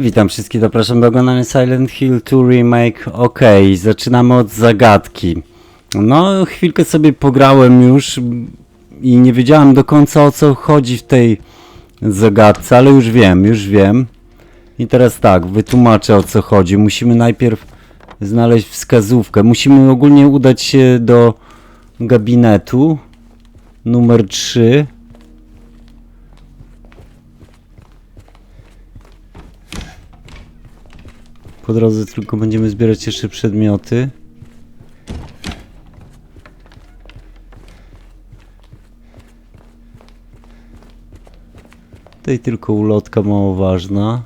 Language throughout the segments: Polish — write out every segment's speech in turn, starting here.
Witam wszystkich, zapraszam do oglądania Silent Hill 2 Remake. Ok, zaczynamy od zagadki. No, chwilkę sobie pograłem już i nie wiedziałem do końca o co chodzi w tej zagadce, ale już wiem, już wiem. I teraz tak, wytłumaczę o co chodzi. Musimy najpierw znaleźć wskazówkę. Musimy ogólnie udać się do gabinetu numer 3. Po drodze tylko będziemy zbierać jeszcze przedmioty. Tutaj tylko ulotka mało ważna.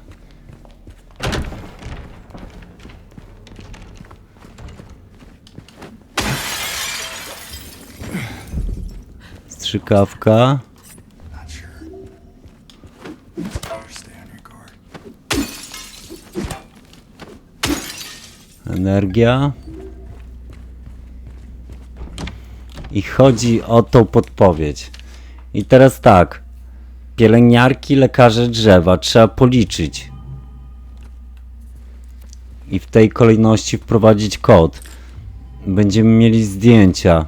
Strzykawka. Energia. I chodzi o tą podpowiedź. I teraz tak. Pielęgniarki, lekarze drzewa. Trzeba policzyć. I w tej kolejności wprowadzić kod. Będziemy mieli zdjęcia.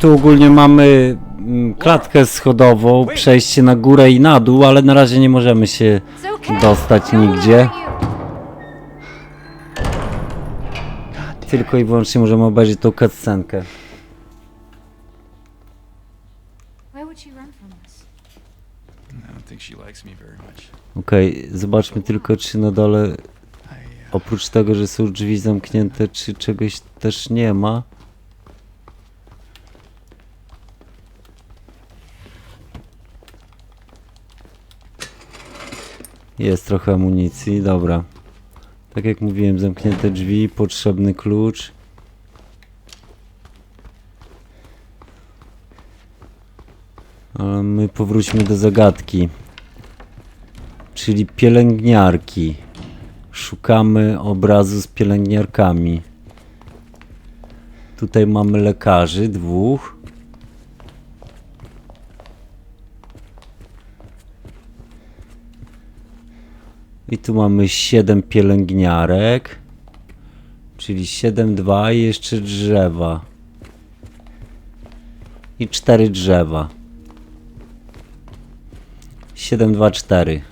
Tu ogólnie mamy mm, klatkę schodową, przejście na górę i na dół, ale na razie nie możemy się okay. dostać nigdzie. Tylko i wyłącznie możemy obejrzeć tą cutscenkę. Okej, zobaczmy tylko czy na dole, uh, oprócz tego, że są drzwi zamknięte, czy czegoś też nie ma. Jest trochę amunicji, dobra. Tak jak mówiłem, zamknięte drzwi, potrzebny klucz. Ale my powróćmy do zagadki. Czyli pielęgniarki. Szukamy obrazu z pielęgniarkami. Tutaj mamy lekarzy, dwóch. I tu mamy 7 pielęgniarek. Czyli 7, 2 i jeszcze drzewa. I 4 drzewa. 7, 2, 4.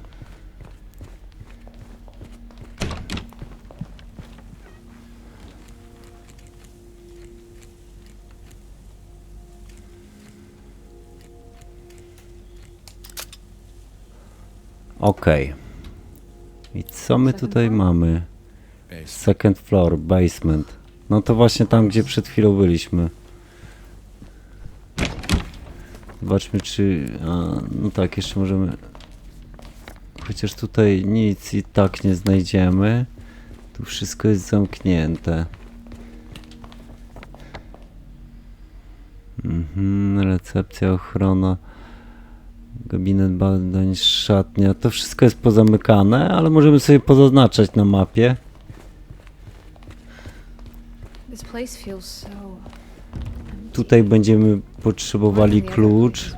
Okej. I co my tutaj mamy? Second floor, basement. No to właśnie tam, gdzie przed chwilą byliśmy. Zobaczmy, czy... A, no tak, jeszcze możemy... Chociaż tutaj nic i tak nie znajdziemy. Tu wszystko jest zamknięte. Mhm, recepcja, ochrona, gabinet badań, szatnia. To wszystko jest pozamykane, ale możemy sobie pozaznaczać na mapie. Tutaj będziemy potrzebowali klucz.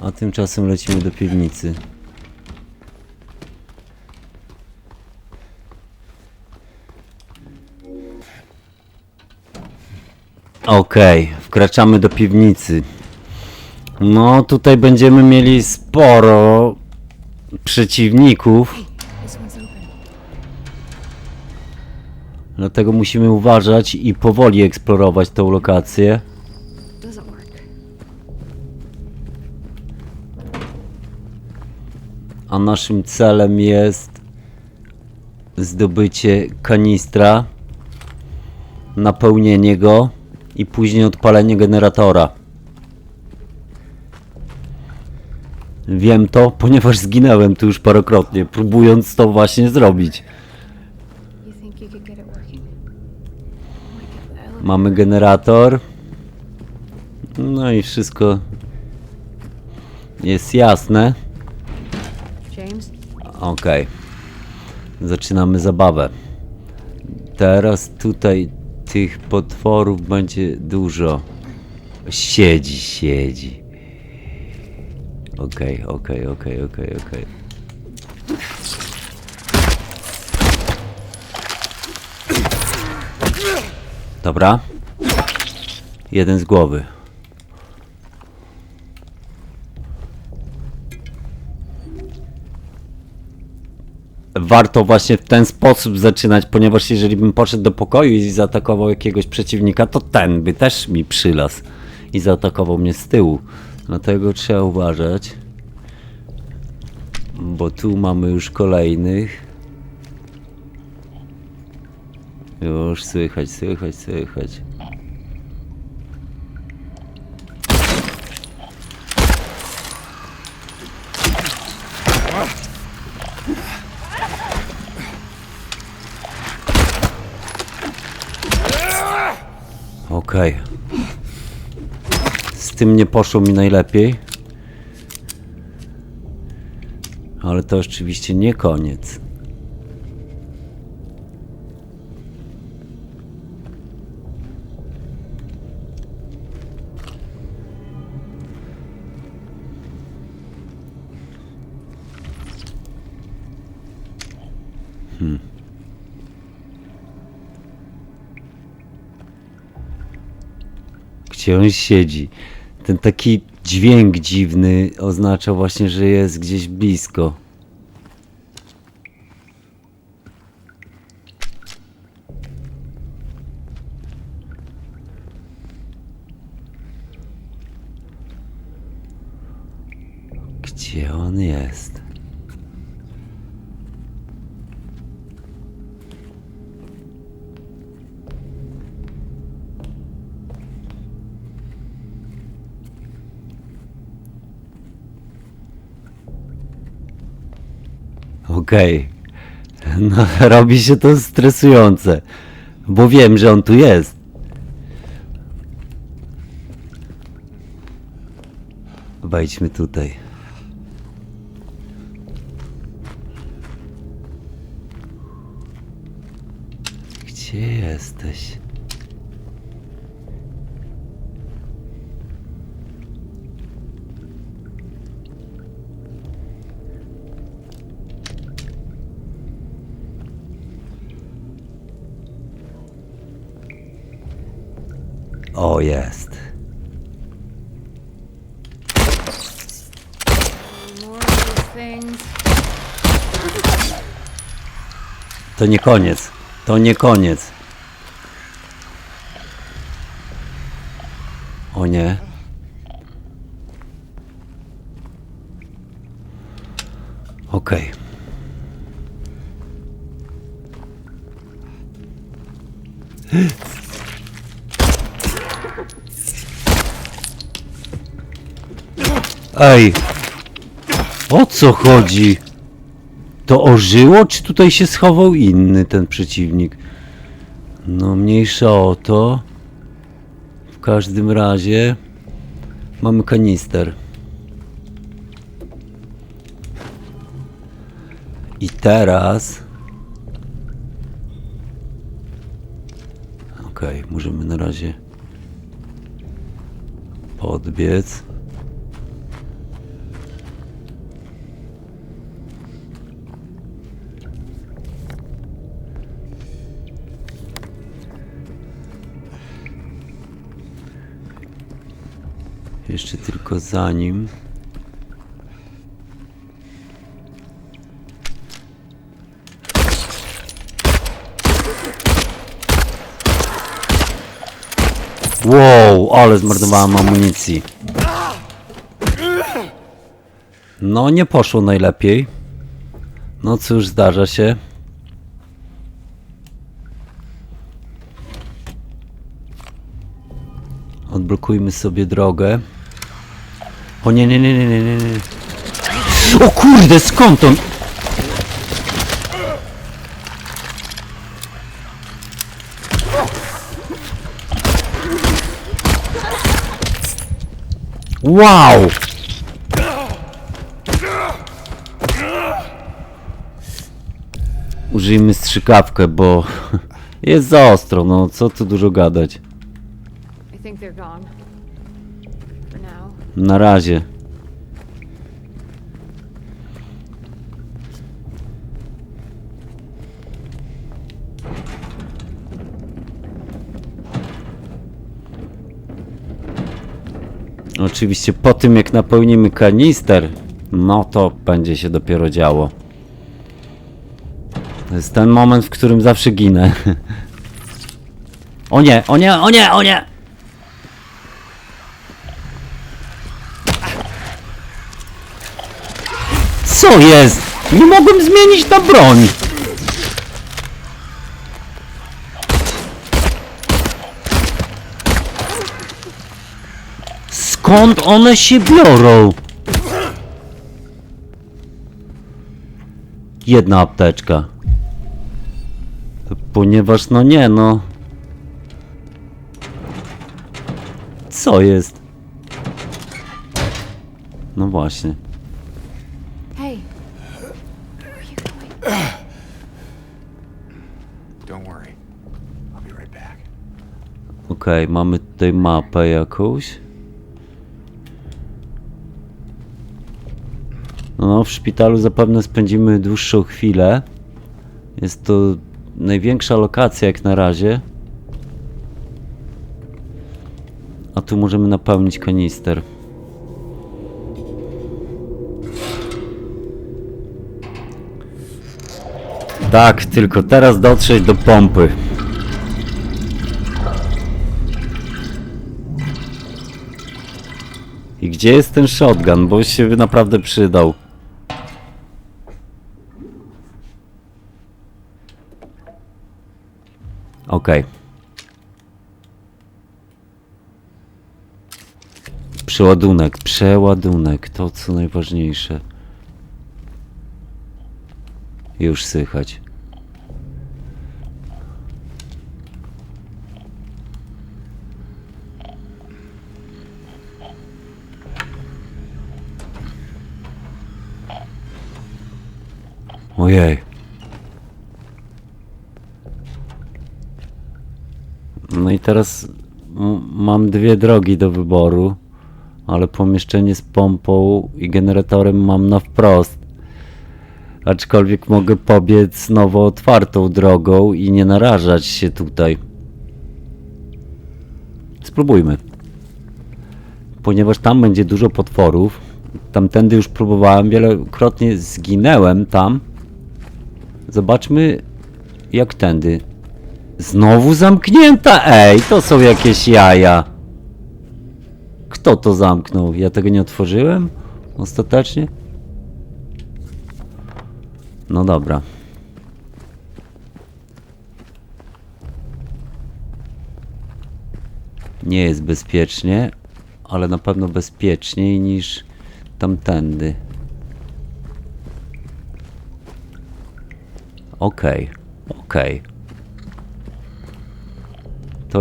A tymczasem lecimy do piwnicy. Okej, wkraczamy do piwnicy. No, tutaj będziemy mieli sporo przeciwników, dlatego musimy uważać i powoli eksplorować tą lokację. A naszym celem jest zdobycie kanistra, napełnienie go i później odpalenie generatora. Wiem to, ponieważ zginęłem tu już parokrotnie, próbując to właśnie zrobić. Mamy generator. No i wszystko jest jasne. Okej. Zaczynamy zabawę. Teraz tutaj tych potworów będzie dużo. Siedzi, siedzi. Okej, okej, okej, okej, okej. Dobra. Jeden z głowy. Warto właśnie w ten sposób zaczynać, ponieważ jeżeli bym poszedł do pokoju i zaatakował jakiegoś przeciwnika, to ten by też mi przylasł i zaatakował mnie z tyłu. Dlatego trzeba uważać, bo tu mamy już kolejnych. Już słychać, słychać, słychać. Okej. Z tym nie poszło mi najlepiej. Ale to oczywiście nie koniec. Gdzie on siedzi? Ten taki dźwięk dziwny oznacza właśnie, że jest gdzieś blisko. Gdzie on jest? Okej. No, robi się to stresujące. Bo wiem, że on tu jest. Wejdźmy tutaj. Gdzie jesteś? O, jest. To nie koniec. To nie koniec. O nie. Okej. Ej! O co chodzi? To ożyło, czy tutaj się schował inny ten przeciwnik? No mniejsza o to. W każdym razie mamy kanister. I teraz Okej, możemy na razie podbiec. Jeszcze tylko za nim. Wow, ale zmarnowałem amunicji. No, nie poszło najlepiej. No cóż, zdarza się. Odblokujmy sobie drogę. O nie, nie, nie, nie, nie, nie. nie. O kurde, skąd on? Wow! Użyjmy strzykawkę, bo jest za ostro, no co tu dużo gadać. I think they're gone. Na razie. Oczywiście po tym jak napełnimy kanister, no to będzie się dopiero działo. To jest ten moment, w którym zawsze ginę. O nie, o nie, o nie, o nie! Co jest? Nie mogłem zmienić na broń. Skąd one się biorą? Jedna apteczka. Ponieważ no nie no. Co jest? No właśnie. Hey. Where are you going? Don't worry. I'll be right back. Okej, mamy tutaj mapę jakąś. No, w szpitalu zapewne spędzimy dłuższą chwilę. Jest to największa lokacja jak na razie. A tu możemy napełnić kanister. Tak, tylko teraz dotrzeć do pompy. I gdzie jest ten shotgun? Bo się naprawdę przydał. Okej. Przeładunek, przeładunek, to co najważniejsze. Już słychać. Ojej. No i teraz mam dwie drogi do wyboru, ale pomieszczenie z pompą i generatorem mam na wprost. Aczkolwiek mogę pobiec nowo otwartą drogą i nie narażać się tutaj. Spróbujmy. Ponieważ tam będzie dużo potworów. Tamtędy już próbowałem, wielokrotnie zginęłem tam. Zobaczmy jak tędy. Znowu zamknięta! Ej, to są jakieś jaja. Kto to zamknął? Ja tego nie otworzyłem? Ostatecznie? No dobra. Nie jest bezpiecznie, ale na pewno bezpieczniej niż tamtędy. Okej, okej. To,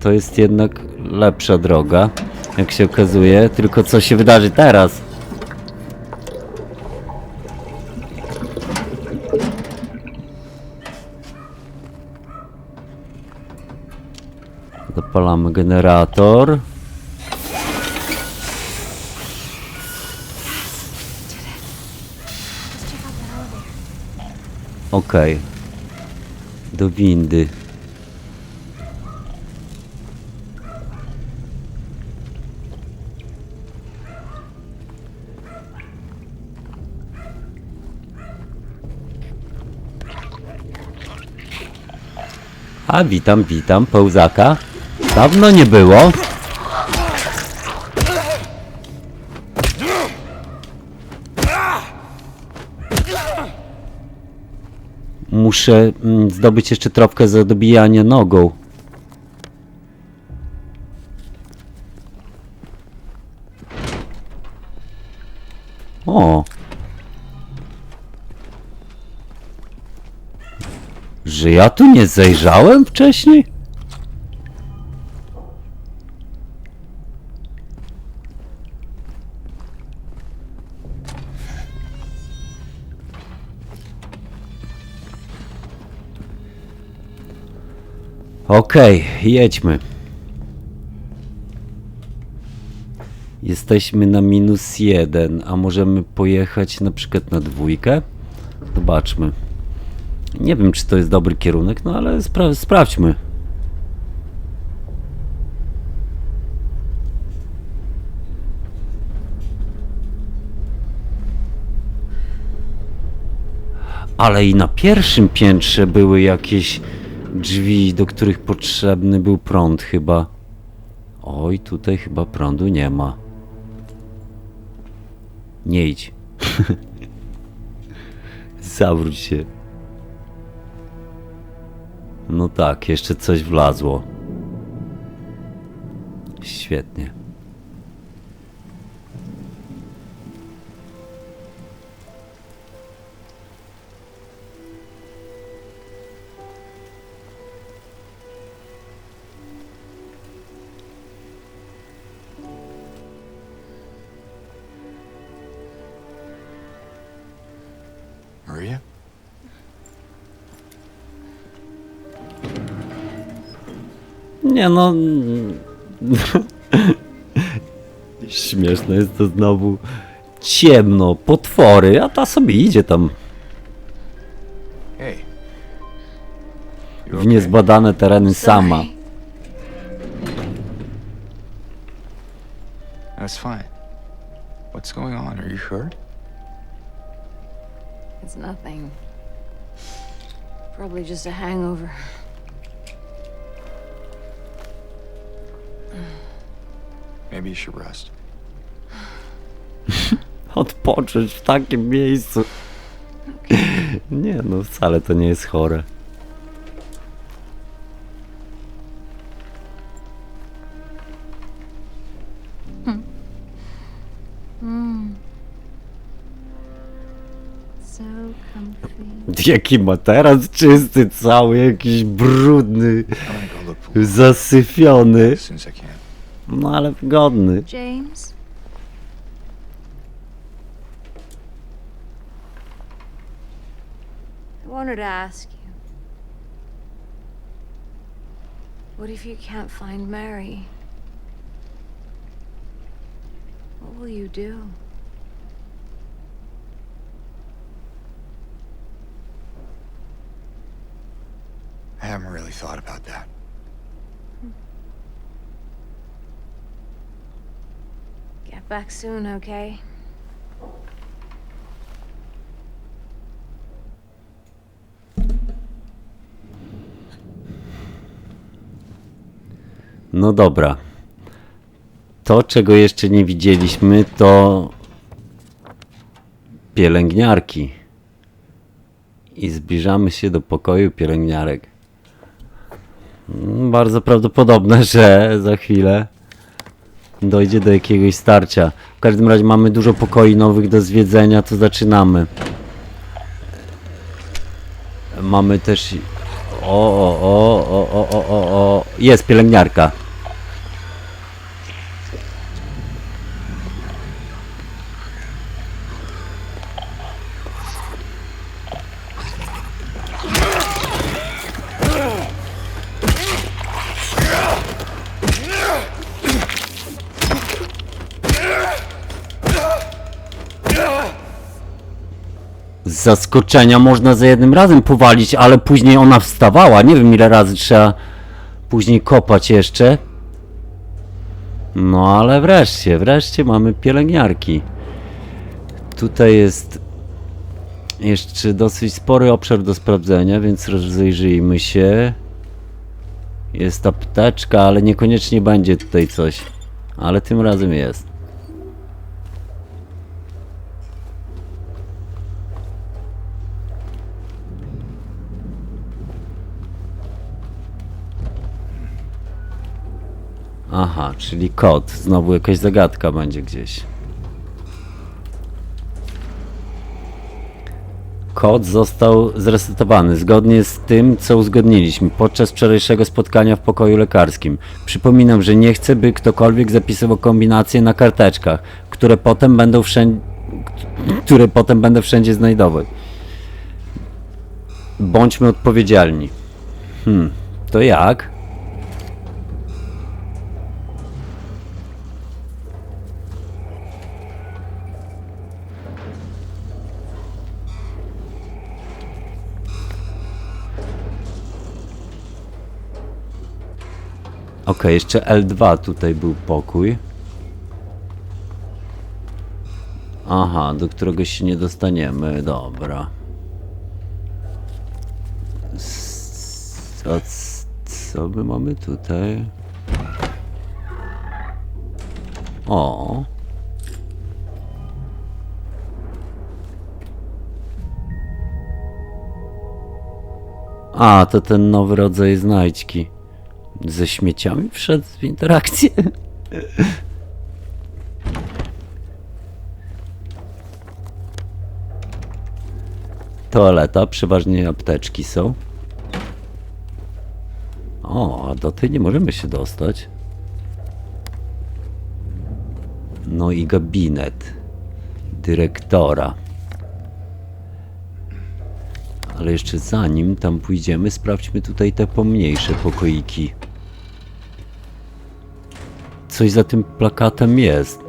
to jest jednak lepsza droga, jak się okazuje. Tylko co się wydarzy teraz? Zapalamy generator. Okej. Do windy. A witam, witam, pełzaka. Dawno nie było. Muszę mm, zdobyć jeszcze tropkę za dobijanie nogą. O! Że ja tu nie zajrzałem wcześniej? Okej, jedźmy. Jesteśmy na minus jeden, a możemy pojechać na przykład na dwójkę? Zobaczmy. Nie wiem, czy to jest dobry kierunek, no ale spra sprawdźmy. Ale i na pierwszym piętrze były jakieś drzwi, do których potrzebny był prąd chyba. Oj, tutaj chyba prądu nie ma. Nie idź. Zawróć się. No tak, jeszcze coś wlazło. Świetnie. Maria? Nie no. Śmieszne jest to znowu. Ciemno, potwory, a ta sobie idzie tam Hey. You w okay? niezbadane tereny sama. That's fine. What's going on? Are you hurt? Nothing. Probably just a hangover. Maybe you should rest. Odpocząć w takim miejscu. Nie no, wcale to nie jest chore. Jaki materac czysty, cały jakiś brudny, zasyfiony. No ale wygodny. James? Wanted to ask you. What if you can't find Mary? What will you do? I haven't really thought about that. Get back soon, okay? No dobra. To, czego jeszcze nie widzieliśmy, to pielęgniarki. I zbliżamy się do pokoju pielęgniarek. Bardzo prawdopodobne, że za chwilę dojdzie do jakiegoś starcia. W każdym razie mamy dużo pokoi nowych do zwiedzenia, to zaczynamy. Mamy też... O, o, o, o, o, o, o, o. Jest pielęgniarka. Z zaskoczenia można za jednym razem powalić, ale później ona wstawała. Nie wiem ile razy trzeba później kopać jeszcze. No ale wreszcie, wreszcie mamy pielęgniarki. Tutaj jest jeszcze dosyć spory obszar do sprawdzenia, więc rozejrzyjmy się. Jest apteczka, ale niekoniecznie będzie tutaj coś. Ale tym razem jest. Aha, czyli kod. Znowu jakaś zagadka będzie gdzieś. Kod został zresetowany zgodnie z tym, co uzgodniliśmy podczas wczorajszego spotkania w pokoju lekarskim. Przypominam, że nie chcę, by ktokolwiek zapisywał kombinacje na karteczkach, które potem będą wszędzie, które potem będę wszędzie znajdować. Bądźmy odpowiedzialni. Hmm, to jak? Okej, jeszcze L2 tutaj był pokój. Aha, do którego się nie dostaniemy. Dobra. Co, co my mamy tutaj? O. A, to ten nowy rodzaj znajdźki. Ze śmieciami wszedł w interakcję. Toaleta, przeważnie apteczki są. O, a do tej nie możemy się dostać. No i gabinet dyrektora. Ale jeszcze zanim tam pójdziemy, sprawdźmy tutaj te pomniejsze pokoiki. Coś za tym plakatem jest.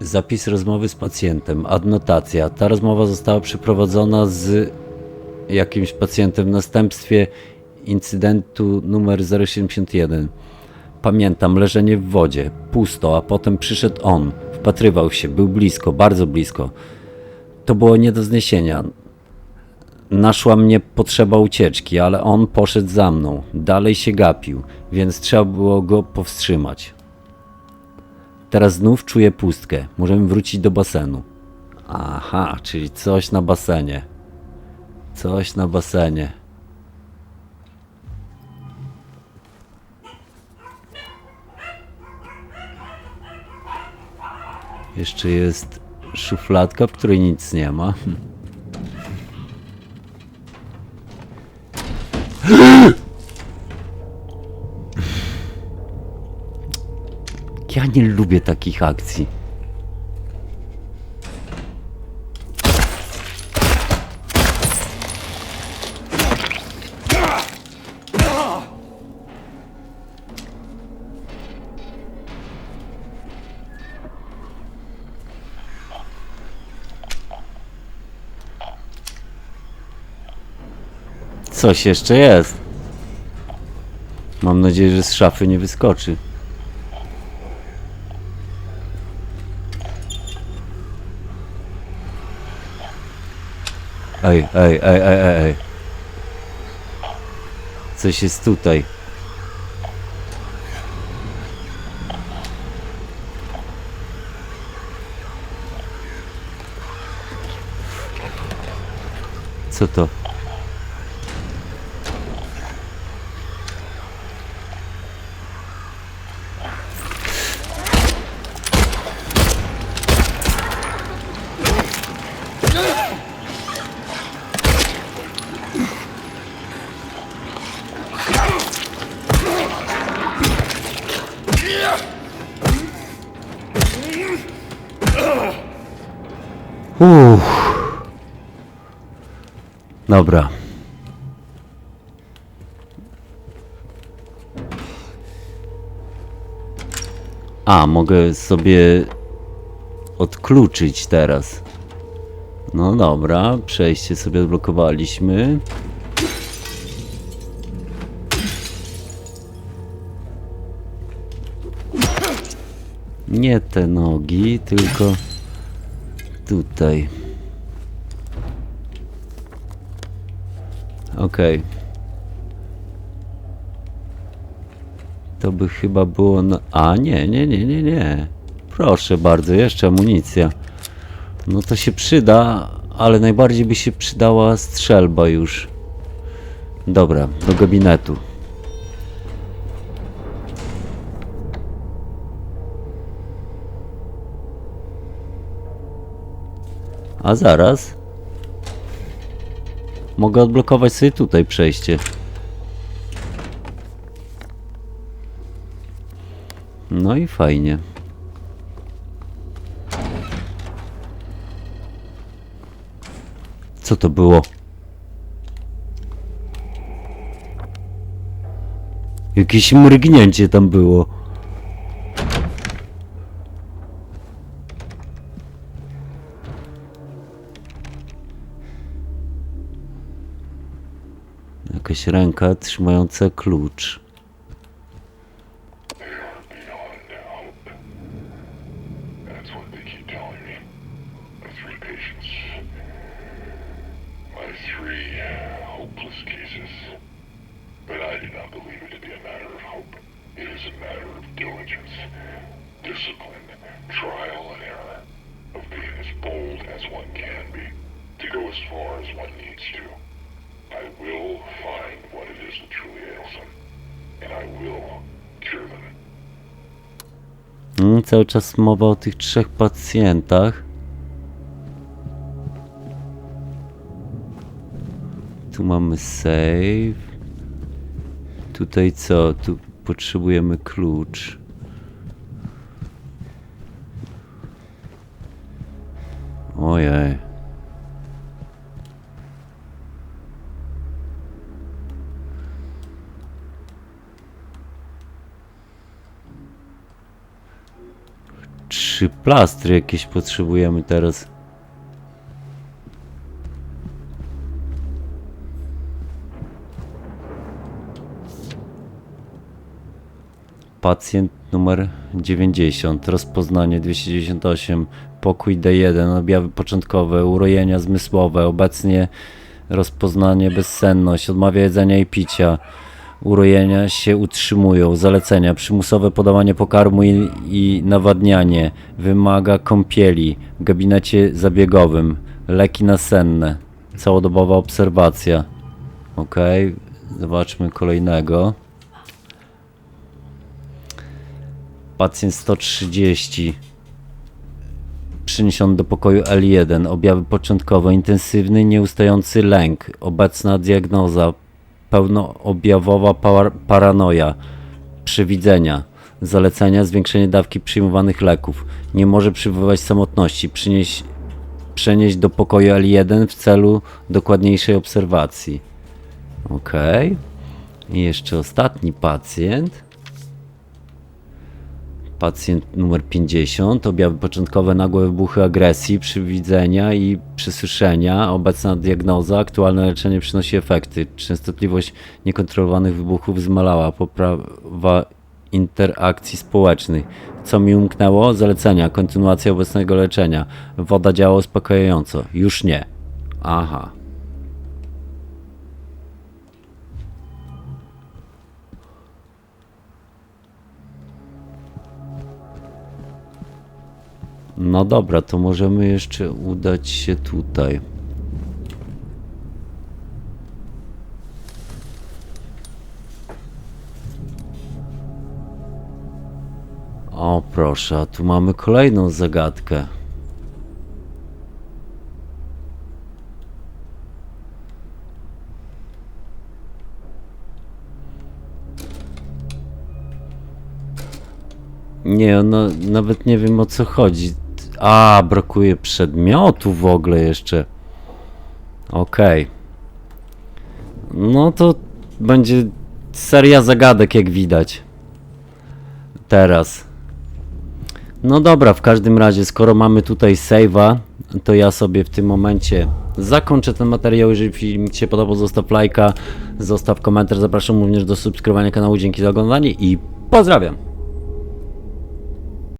Zapis rozmowy z pacjentem, adnotacja. Ta rozmowa została przeprowadzona z jakimś pacjentem w następstwie incydentu numer 071. Pamiętam leżenie w wodzie, pusto, a potem przyszedł on. Wpatrywał się, był blisko, bardzo blisko. To było nie do zniesienia. Naszła mnie potrzeba ucieczki, ale on poszedł za mną. Dalej się gapił, więc trzeba było go powstrzymać. Teraz znów czuję pustkę. Możemy wrócić do basenu. Aha, czyli coś na basenie. Coś na basenie. Jeszcze jest szufladka, w której nic nie ma. Ja nie lubię takich akcji. Coś jeszcze jest. Mam nadzieję, że z szafy nie wyskoczy. Ej, ej, ej, ej, ej, ej. Coś jest tutaj. Co to? Dobra. A, mogę sobie odkluczyć teraz. No dobra, przejście sobie odblokowaliśmy. Nie te nogi, tylko tutaj. Okej. To by chyba było na... A, nie, nie, nie, nie, nie. Proszę bardzo, jeszcze amunicja. No to się przyda, ale najbardziej by się przydała strzelba już. Dobra, do gabinetu. A zaraz. Mogę odblokować sobie tutaj przejście. No i fajnie. Co to było? Jakieś mrygnięcie tam było. And error, of being as bold as one can be, to go as far as one needs to. Will find what it is that truly ails them, and I will cure them. Mm, cały czas mowa o tych trzech pacjentach. Tu mamy save. Tutaj co? Tu potrzebujemy klucz. Ojej. Trzy plastry jakieś potrzebujemy teraz. Pacjent numer 90, rozpoznanie 298, pokój D1, objawy początkowe, urojenia zmysłowe, obecnie rozpoznanie bezsenność, odmawia jedzenia i picia, urojenia się utrzymują, zalecenia, przymusowe podawanie pokarmu i, i nawadnianie, wymaga kąpieli w gabinecie zabiegowym, leki nasenne, całodobowa obserwacja. Ok, zobaczmy kolejnego. Pacjent 130. Przyniesiony do pokoju L1. Objawy początkowe. Intensywny, nieustający lęk. Obecna diagnoza. Pełnoobjawowa par paranoja. Przewidzenia. Zalecenia. Zwiększenie dawki przyjmowanych leków. Nie może przywoływać samotności. Przenieść do pokoju L1 w celu dokładniejszej obserwacji. Ok. I jeszcze ostatni pacjent. Pacjent numer 50, objawy początkowe nagłe wybuchy agresji, przywidzenia i przysłyszenia, obecna diagnoza, aktualne leczenie przynosi efekty. Częstotliwość niekontrolowanych wybuchów zmalała, poprawa interakcji społecznych. Co mi umknęło? Zalecenia, kontynuacja obecnego leczenia. Woda działa uspokajająco. Już nie. Aha. No dobra, to możemy jeszcze udać się tutaj. O proszę, tu mamy kolejną zagadkę. Nie, no nawet nie wiem o co chodzi. A, brakuje przedmiotu w ogóle jeszcze. Okej. No to będzie seria zagadek, jak widać. Teraz. No dobra, w każdym razie, skoro mamy tutaj save'a, to ja sobie w tym momencie zakończę ten materiał. Jeżeli film Ci się podobał, zostaw lajka, zostaw komentarz. Zapraszam również do subskrybowania kanału. Dzięki za oglądanie i pozdrawiam!